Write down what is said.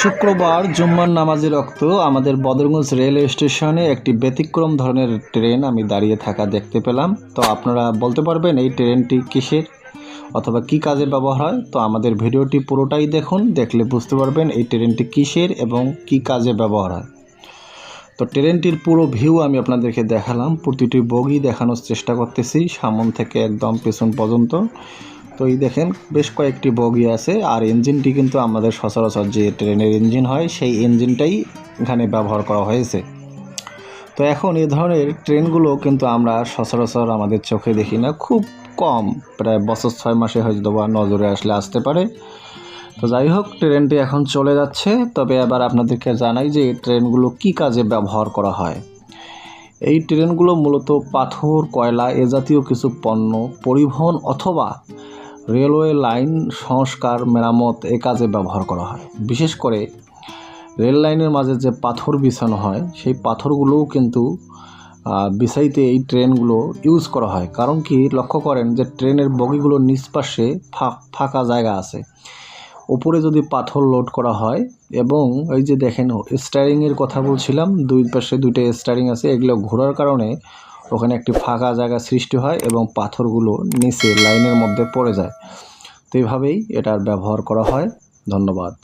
শুক্রবার জুম্মার নামাজের রক্ত আমাদের বদরগঞ্জ রেলওয়ে স্টেশনে একটি ব্যতিক্রম ধরনের ট্রেন আমি দাঁড়িয়ে থাকা দেখতে পেলাম। তো আপনারা বলতে পারবেন এই ট্রেনটি কিসের অথবা কি কাজে ব্যবহার হয়? তো আমাদের ভিডিওটি পুরোটাই দেখুন, দেখলে বুঝতে পারবেন এই ট্রেনটি কিসের এবং কি কাজে ব্যবহার হয়। তো ট্রেনটির পুরো ভিউ আমি আপনাদেরকে দেখালাম। প্রতিটি বগি দেখানোর চেষ্টা করতেছি, সামন থেকে একদম পেছন পর্যন্ত। তো এই দেখেন, বেশ কয়েকটি বগি আছে, আর ইঞ্জিনটি কিন্তু আমাদের সচরাচর যে ট্রেনের ইঞ্জিন হয়, সেই ইঞ্জিনটাই এখানে ব্যবহার করা হয়েছে। তো এখন এ ধরনের ট্রেনগুলো কিন্তু আমরা সচরাচর আমাদের চোখে দেখি না, খুব কম, প্রায় বছর ছয় মাসে হয়তো বা নজরে আসলে আসতে পারে। তো যাই হোক, ট্রেনটি এখন চলে যাচ্ছে, তবে এবার আপনাদেরকে জানাই যে ট্রেনগুলো কি কাজে ব্যবহার করা হয়। এই ট্রেনগুলো মূলত পাথর, কয়লা এ জাতীয় কিছু পণ্য, পরিবহন অথবা রেলওয়ে লাইন সংস্কার মেরামত এ কাজে ব্যবহার করা হয়। বিশেষ করে রেল লাইনের মাঝে যে পাথর বিছানো হয়, সেই পাথরগুলোও কিন্তু বিছাইতে এই ট্রেনগুলো ইউজ করা হয়। কারণ কি, লক্ষ্য করেন যে ট্রেনের বগিগুলোর নিষ্পাশে ফাঁকা জায়গা আছে। উপরে যদি পাথর লোড করা হয় এবং এই যে দেখেন, স্টারিংয়ের কথা বলছিলাম, দুই পাশে দুইটা স্টারিং আছে, এগুলো ঘোরার কারণে ওখানে একটি ফাঁকা জায়গা সৃষ্টি হয় এবং পাথরগুলো নিচে লাইনের মধ্যে পড়ে যায়। তো এইভাবেই এটার ব্যবহার করা হয়। ধন্যবাদ।